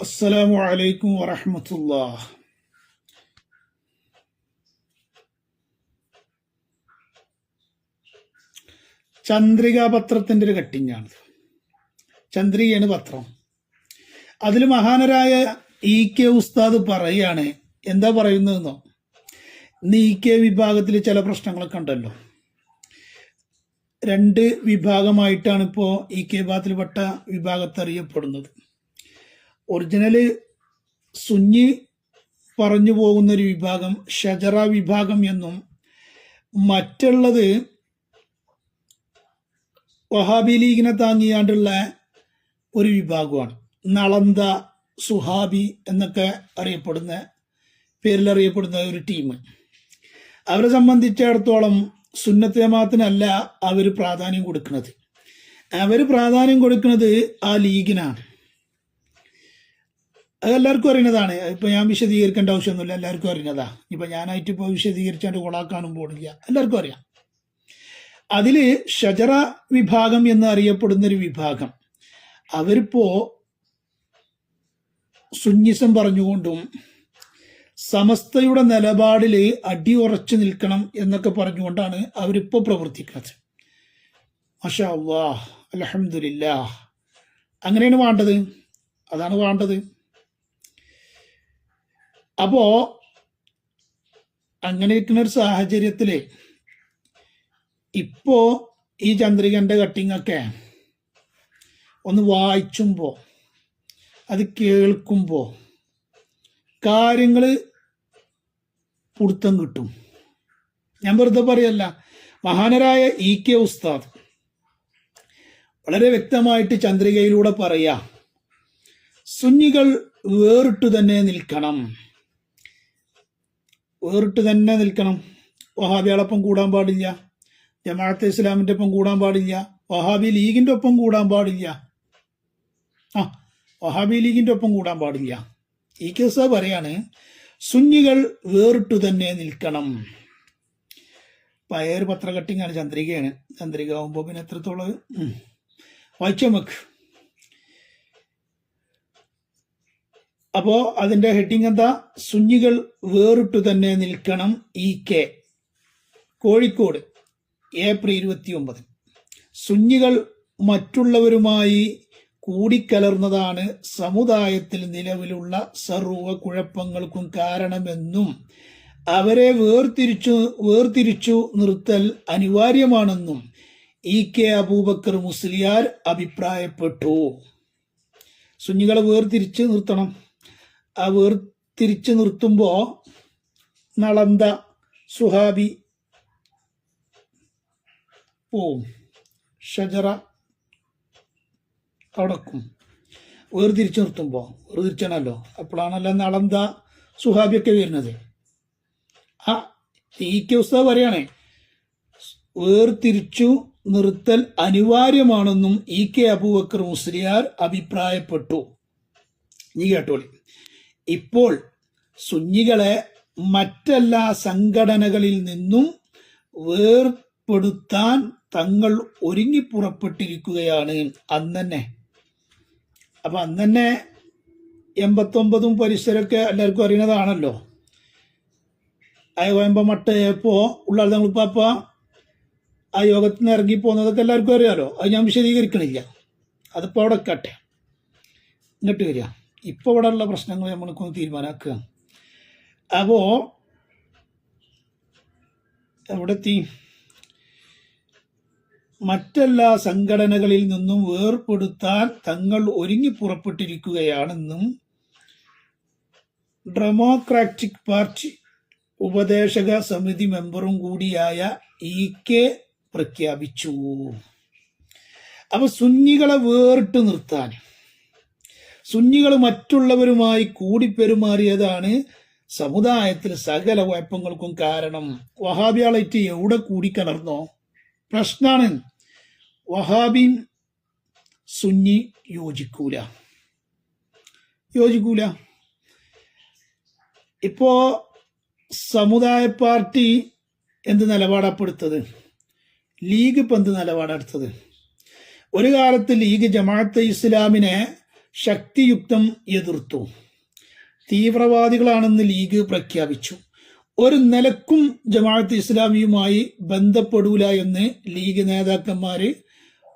അസ്സലാമു അലൈക്കും വറഹമത്തുള്ള ചന്ദ്രിക പത്രത്തിന്റെ ഒരു കട്ടിങ്ങാണ് ചന്ദ്രികയാണ് പത്രം. അതിൽ മഹാനരായ ഇ കെ ഉസ്താദ് പറയുകയാണ് എന്താ പറയുന്നതെന്നോ? ഇന്ന് ഇ കെ വിഭാഗത്തിൽ ചില പ്രശ്നങ്ങളൊക്കെ ഉണ്ടല്ലോ. രണ്ട് വിഭാഗമായിട്ടാണ് ഇപ്പോൾ ഇ കെ വിഭാഗത്തിൽപ്പെട്ട വിഭാഗത്തെ അറിയപ്പെടുന്നത് ഒറിജിനൽ സുന്നി പറഞ്ഞു പോകുന്ന ഒരു വിഭാഗം ഷജറ വിഭാഗം എന്നും മറ്റുള്ളത് വഹാബി ലീഗിനെ താങ്ങിയാണ്ടുള്ള ഒരു വിഭാഗമാണ്. നളന്ത സുഹാബി എന്നൊക്കെ അറിയപ്പെടുന്ന പേരിൽ അറിയപ്പെടുന്ന ഒരു ടീം. അവരെ സംബന്ധിച്ചിടത്തോളം സുന്നത്ത് ജമാഅത്തിനല്ല അവർ പ്രാധാന്യം കൊടുക്കുന്നത്. അവർ പ്രാധാന്യം കൊടുക്കുന്നത് ആ ലീഗിനാണ്. അത് എല്ലാവർക്കും അറിയുന്നതാണ്. ഇപ്പൊ ഞാൻ വിശദീകരിക്കേണ്ട ആവശ്യമൊന്നുമില്ല. എല്ലാവർക്കും അറിയുന്നതാ. ഇപ്പൊ ഞാനായിട്ട് ഇപ്പോൾ വിശദീകരിച്ചാണ്ട് കൊളാക്കാനും പോണില്ല. എല്ലാവർക്കും അറിയാം. അതിൽ ഷജറ വിഭാഗം എന്ന് അറിയപ്പെടുന്ന ഒരു വിഭാഗം. അവരിപ്പോ സുന്നിസം പറഞ്ഞുകൊണ്ടും സമസ്തയുടെ നിലപാടിൽ അടിയുറച്ചു നിൽക്കണം എന്നൊക്കെ പറഞ്ഞുകൊണ്ടാണ് അവരിപ്പോ പ്രവർത്തിക്കുന്നത്. മഷാ അള്ളാഹ് അലഹമില്ല അങ്ങനെയാണ് വേണ്ടത്. അതാണ് വേണ്ടത്. അപ്പോ അങ്ങനെ ഇരിക്കുന്ന ഒരു സാഹചര്യത്തിൽ ഇപ്പോ ഈ ചന്ദ്രികന്റെ കട്ടിംഗ് ഒക്കെ ഒന്ന് വായിച്ചുമ്പോ അത് കേൾക്കുമ്പോ കാര്യങ്ങൾ പുടുത്തം കിട്ടും. ഞാൻ വെറുതെ പറയല്ല മഹാനരായ ഇ കെ ഉസ്താദ് വളരെ വ്യക്തമായിട്ട് ചന്ദ്രികയിലൂടെ പറയാ സുന്നികൾ വേറിട്ടു തന്നെ നിൽക്കണം. വേറിട്ട് തന്നെ നിൽക്കണം. വഹാബികളൊപ്പം കൂടാൻ പാടില്ല. ജമാഅത്തെ ഇസ്ലാമിന്റെ ഒപ്പം കൂടാൻ പാടില്ല. വഹാബി ലീഗിന്റെ ഒപ്പം കൂടാൻ പാടില്ല. ആ വഹാബി ലീഗിന്റെ ഒപ്പം കൂടാൻ പാടില്ല. ഈ കേസ് പറയാണ് സുന്നികൾ വേറിട്ടു തന്നെ നിൽക്കണം. പയർ പത്ര കട്ടിങ്ങാണ് ചന്ദ്രികയാണ്. ചന്ദ്രിക ആകുമ്പോൾ പിന്നെ എത്രത്തോളം ഉം. അപ്പോ അതിന്റെ ഹെഡിങ് എന്താ? സുഞ്ഞികൾ വേറിട്ടു തന്നെ നിൽക്കണം ഇ കെ കോഴിക്കോട് ഏപ്രിൽ ഇരുപത്തി ഒമ്പത് സുന്നികൾ മറ്റുള്ളവരുമായി കൂടിക്കലർന്നതാണ് സമുദായത്തിൽ നിലവിലുള്ള സർവ കുഴപ്പങ്ങൾക്കും കാരണമെന്നും അവരെ വേർതിരിച്ചു വേർതിരിച്ചു നിർത്തൽ അനിവാര്യമാണെന്നും ഇ കെ അബൂബക്കർ മുസ്ലിയാർ അഭിപ്രായപ്പെട്ടു. സുഞ്ഞികളെ വേർതിരിച്ച് നിർത്തണം. ആ വേർതിരിച്ച് നിർത്തുമ്പോൾ നളന്ത സുഹാബി പോവും. ഷജറ അടക്കും. വേർതിരിച്ച് നിർത്തുമ്പോൾ വേർതിരിച്ചാണല്ലോ അപ്പോഴാണല്ലോ നളന്ത സുഹാബിയൊക്കെ വരുന്നത്. ആ ഈ ഉസ്താവ് പറയണേ വേർതിരിച്ചു നിർത്തൽ അനിവാര്യമാണെന്നും ഇ കെ അബൂബക്കർ മുസ്ലിയാർ അഭിപ്രായപ്പെട്ടു. നീ കേട്ടോളി. ഇപ്പോൾ സുന്നികളെ മറ്റെല്ലാ സംഘടനകളിൽ നിന്നും വേർപ്പെടുത്താൻ തങ്ങൾ ഒരുങ്ങി പുറപ്പെട്ടിരിക്കുകയാണ് അന്നെ അപ്പൊ തന്നെ എൺപത്തൊമ്പതും പരിസരമൊക്കെ എല്ലാവർക്കും അറിയുന്നതാണല്ലോ. അയ്യോയമ്പമട്ട് എപ്പോ ഉള്ള തങ്ങളിപ്പാപ്പ ആ യോഗത്തിൽ നിന്ന് ഇറങ്ങി പോകുന്നതൊക്കെ എല്ലാവർക്കും അറിയാലോ. അത് ഞാൻ വിശദീകരിക്കണില്ല. അതിപ്പോൾ അവിടെ കട്ടെ ഇങ്ങോട്ട് വരിക. ഇപ്പോൾ ഇവിടെ ഉള്ള പ്രശ്നങ്ങൾ നമ്മൾക്കൊന്ന് തീരുമാനമാക്കുക അപ്പോൾ എവിടെത്തി? മറ്റെല്ലാ സംഘടനകളിൽ നിന്നും വേർപെടുത്താൻ തങ്ങൾ ഒരുങ്ങി പുറപ്പെട്ടിരിക്കുകയാണെന്നും ഡെമോക്രാറ്റിക് പാർട്ടി ഉപദേശക സമിതി മെമ്പറും കൂടിയായ ഇ കെ പ്രഖ്യാപിച്ചു. അപ്പൊ സുന്നികളെ വേറിട്ട് നിർത്താൻ സുന്നികൾ മറ്റുള്ളവരുമായി കൂടിപ്പെരുമാറിയതാണ് സമുദായത്തിൽ സകല കുഴപ്പങ്ങൾക്കും കാരണം. വഹാബിയാളായിട്ട് എവിടെ കൂടിക്കലർന്നോ പ്രശ്നമാണ് വഹാബിൻ സുന്നി യോജിക്കൂല. യോജിക്കൂല. ഇപ്പോ സമുദായ പാർട്ടി എന്ത് നിലപാടപ്പെടുത്തത്? ലീഗ് ഇപ്പൊ എന്ത് നിലപാടെടുത്തത്? ഒരു കാലത്ത് ലീഗ് ജമാഅത്ത് ഇസ്ലാമിനെ ശക്തിയുക്തം എതിർത്തു. തീവ്രവാദികളാണെന്ന് ലീഗ് പ്രഖ്യാപിച്ചു. ഒരു നിലക്കും ജമാഅത്ത് ഇസ്ലാമിയുമായി ബന്ധപ്പെടൂല എന്ന് ലീഗ് നേതാക്കന്മാര്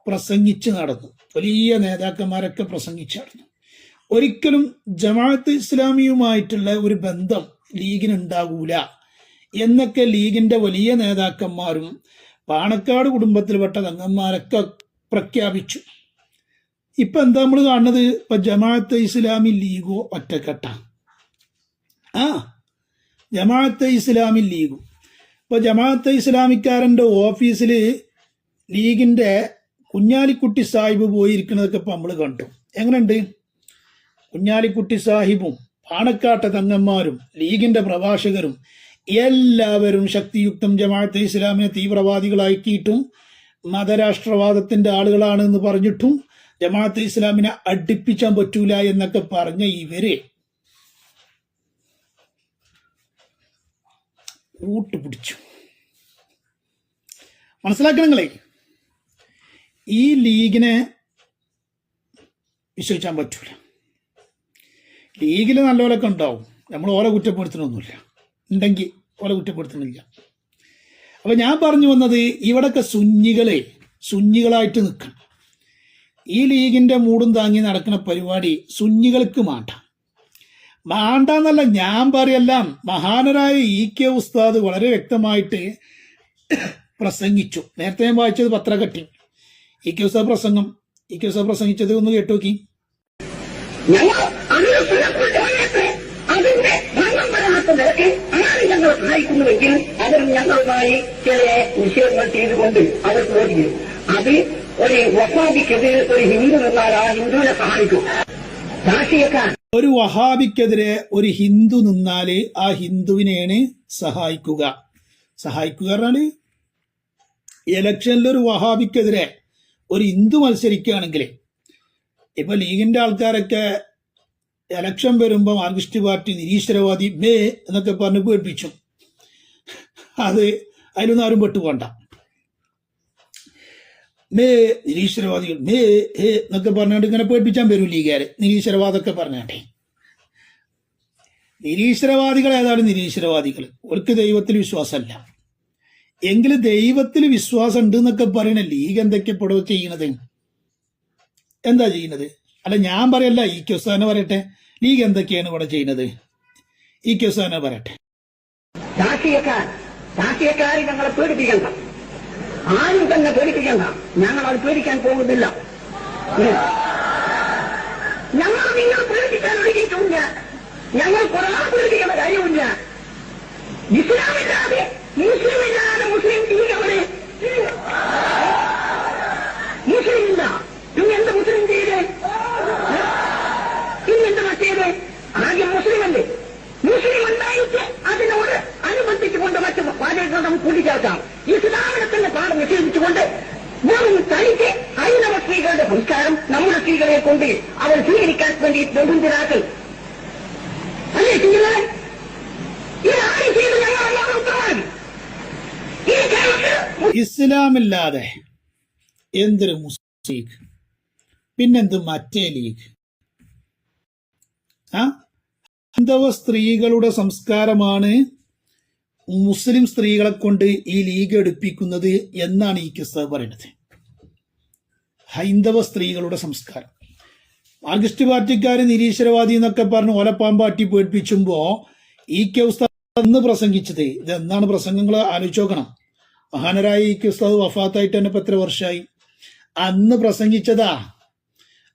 പ്രസംഗിച്ച് നടന്നു. വലിയ നേതാക്കന്മാരൊക്കെ പ്രസംഗിച്ച് നടന്നു ഒരിക്കലും ജമാഅത്ത് ഇസ്ലാമിയുമായിട്ടുള്ള ഒരു ബന്ധം ലീഗിന് ഉണ്ടാകൂല എന്നൊക്കെ ലീഗിന്റെ വലിയ നേതാക്കന്മാരും പാണക്കാട് കുടുംബത്തിൽപ്പെട്ട അംഗന്മാരൊക്കെ പ്രഖ്യാപിച്ചു. ഇപ്പൊ എന്താ നമ്മൾ കാണുന്നത്? ഇപ്പൊ ജമാഅത്തെ ഇസ്ലാമി ലീഗോ ഒറ്റക്കെട്ട. ആ ജമാഅത്തെ ഇസ്ലാമി ലീഗും. ഇപ്പൊ ജമാഅത്തെ ഇസ്ലാമിക്കാരന്റെ ഓഫീസിൽ ലീഗിന്റെ കുഞ്ഞാലിക്കുട്ടി സാഹിബ് പോയിരിക്കുന്നതൊക്കെ ഇപ്പൊ നമ്മൾ കണ്ടു. എങ്ങനെയുണ്ട്? കുഞ്ഞാലിക്കുട്ടി സാഹിബും പാണക്കാട്ട തങ്ങന്മാരും ലീഗിന്റെ പ്രഭാഷകരും എല്ലാവരും ശക്തിയുക്തം ജമാഅത്തെ ഇസ്ലാമിനെ തീവ്രവാദികളാക്കിയിട്ടും മതരാഷ്ട്രവാദത്തിന്റെ ആളുകളാണെന്ന് പറഞ്ഞിട്ടും ജമാഅത്തെ ഇസ്ലാമിനെ അടുപ്പിച്ചാൻ പറ്റൂല എന്നൊക്കെ പറഞ്ഞ ഇവർ കൂട്ടുപിടിച്ചു മനസ്സിലാക്കണം നിങ്ങളെ ഈ ലീഗിനെ വിശ്വസിക്കാൻ പറ്റൂല. ലീഗിൽ നല്ലപോലൊക്കെ ഉണ്ടാവും. നമ്മൾ ഓരോ കുറ്റപ്പെടുത്തണമൊന്നുമില്ല ഉണ്ടെങ്കിൽ ഓരോ കുറ്റപ്പെടുത്തണില്ല അപ്പൊ ഞാൻ പറഞ്ഞു വന്നത് ഇവിടൊക്കെ സുന്നികളെ സുന്നികളായിട്ട് നിൽക്കണം. ഈ ലീഗിന്റെ മൂടും താങ്ങി നടക്കുന്ന പരിപാടി സുന്നികൾക്ക് മാണ്ട. മാണ്ടെന്നല്ല ഞാൻ പറയെല്ലാം മഹാനരായ ഇ കെ ഉസ്താദ് വളരെ വ്യക്തമായിട്ട് പ്രസംഗിച്ചു. നേരത്തെ ഞാൻ വായിച്ചത് പത്രകട്ടി ഇ കെ ഉസ്താദ് പ്രസംഗം. ഇ കെ ഉസ്താദ് പ്രസംഗിച്ചത് ഒന്ന് കേട്ടോക്കി ഞങ്ങൾ അവർ ഞങ്ങളുമായി ചില നിഷേധങ്ങൾ ചെയ്തുകൊണ്ട് അവർ ഓടിക്കും അത് ഒരു വഹാബിക്കെതിരെ ഒരു ഹിന്ദു നിന്നാൽ ആ ഹിന്ദുവിനെ സഹായിക്കും. രാഷ്ട്രീയക്കാർ ഒരു വഹാബിക്കെതിരെ ഒരു ഹിന്ദു നിന്നാൽ ആ ഹിന്ദുവിനെയാണ് സഹായിക്കുക. സഹായിക്കുക പറഞ്ഞാൽ ഇലക്ഷനിൽ ഒരു വഹാബിക്കെതിരെ ഒരു ഹിന്ദു മത്സരിക്കുകയാണെങ്കിൽ ഇപ്പൊ ലീഗിന്റെ ആൾക്കാരൊക്കെ ഇലക്ഷൻ വരുമ്പോൾ മാർക്സിസ്റ്റ് പാർട്ടി നിരീശ്വരവാദി മേ എന്നൊക്കെ പറഞ്ഞ് പേടിപ്പിച്ചു. അത് അതിലൊന്നും ആരും പെട്ടുപോണ്ട. മേ നിരീശ്വരവാദികൾ മേ ഹേ എന്നൊക്കെ പറഞ്ഞുകൊണ്ട് ഇങ്ങനെ പേടിപ്പിച്ചാൻ വരും ലീഗുകാര്. നിരീശ്വരവാദമൊക്കെ പറഞ്ഞാട്ടെ നിരീശ്വരവാദികൾ ഏതാണ് നിരീശ്വരവാദികൾ? അവർക്ക് ദൈവത്തിൽ വിശ്വാസമല്ല. എങ്കിൽ ദൈവത്തിൽ വിശ്വാസം ഉണ്ട് എന്നൊക്കെ പറയണ ലീഗ് എന്തൊക്കെ ഇപ്പോൾ ചെയ്യണത് എന്താ ചെയ്യുന്നത്? അല്ല ഞാൻ പറയല്ല ഈ ക്യുസാന പറയട്ടെ. ലീഗ് എന്തൊക്കെയാണ് ഇവിടെ ചെയ്യുന്നത്? ഈ ക്യുസാന പറയട്ടെ. രാഷ്ട്രീയക്കാർ രാഷ്ട്രീയക്കാർ ഞങ്ങളെ പേടിപ്പിക്കണ്ട. ആരും തന്നെ പേടിപ്പിക്കണ്ട ഞങ്ങൾ അത് പേടിക്കാൻ പോകുന്നില്ല ഉം. ഞങ്ങൾ നിങ്ങൾ പേടിപ്പിക്കാൻ ഒരുങ്ങിയിട്ടില്ല ഞങ്ങൾ കുറെ പേടിക്കേണ്ട കാര്യമില്ല ഇസ്ലാമില്ലാതെ മുസ്ലിമില്ലാതെ മുസ്ലിം ലീഗവരെ മുസ്ലിം ഇല്ല പിന്നെ എന്ത് മുസ്ലിം ചെയ്തേ ഇന്നെന്ത് മറ്റേത് ആദ്യം മുസ്ലിമല്ലേ മുസ്ലിം ഉണ്ടായിട്ട് അതിനോട് അനുബന്ധിച്ചുകൊണ്ട് മറ്റു പാചകം കൂട്ടിച്ചേർക്കാം ഇസ്ലാമിനെ തന്നെ പാഠം നിഷേധിച്ചുകൊണ്ട് വെറും തനിക്ക് ഹൈന്ദവ സ്ത്രീകളുടെ സംസ്കാരം നമ്മുടെ സ്ത്രീകളെ കൊണ്ട് അവർ സ്വീകരിക്കാൻ വേണ്ടി ബന്ധുരാക്കൾ അല്ലേ ചെയ്യുന്നത് ഇത് ആരും ചെയ്ത് ഞങ്ങൾ എല്ലാവരും ഉത്തരവാദി ഈ കേരളത്തിൽ ഇസ്ലാമില്ലാതെ എന്തൊരു മുസ്ലിം ലീഗ്? പിന്നെന്ത് മറ്റേ ലീഗ്? ആ? ഹിന്ദവ സ്ത്രീകളുടെ സംസ്കാരമാണ് മുസ്ലിം സ്ത്രീകളെ കൊണ്ട് ഈ ലീഗ് എടുപ്പിക്കുന്നത് എന്നാണ് ഈ കിസ്ത പറയുന്നത്. ഹൈന്ദവ സ്ത്രീകളുടെ സംസ്കാരം. മാർക്സിസ്റ്റ് പാർട്ടിക്കാര് നിരീശ്വരവാദി എന്നൊക്കെ പറഞ്ഞ് ഓലപ്പാമ്പാട്ടി പേടിപ്പിച്ചുമ്പോ ഈ കെ ഉസ്താദ് അന്ന് പ്രസംഗിച്ചത്. ഇത് എന്നാണ് പ്രസംഗങ്ങൾ ആലോചിച്ച് നോക്കണം. മഹാനരായ ഈ കെ ഉസ്താദ് വഫാത്തായിട്ട് തന്നെ ഇപ്പൊ എത്ര വർഷമായി അന്ന് പ്രസംഗിച്ചതാ.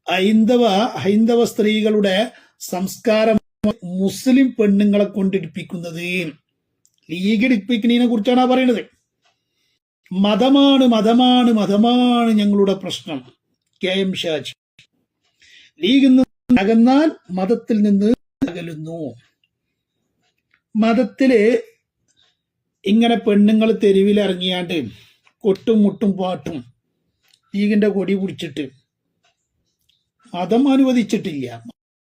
ഹൈന്ദവ ഹൈന്ദവ സ്ത്രീകളുടെ സംസ്കാരം മുസ്ലിം പെണ്ണുങ്ങളെ കൊണ്ടിടിപ്പിക്കുന്നത്. ലീഗ് ഇടിപ്പിക്കുന്നതിനെ കുറിച്ചാണ് പറയുന്നത് മതമാണ് മതമാണ് മതമാണ് ഞങ്ങളുടെ പ്രശ്നം. K M Shaji. ലീഗ് നിന്ന് അകന്നാൽ മതത്തിൽ നിന്ന് അകലുന്നു മതത്തിൽ ഇങ്ങനെ പെണ്ണുങ്ങൾ തെരുവിലിറങ്ങിയാണ്ട് കൊട്ടും മുട്ടും പാട്ടും ലീഗിന്റെ കൊടി പിടിച്ചിട്ട് മതം അനുവദിച്ചിട്ടില്ല.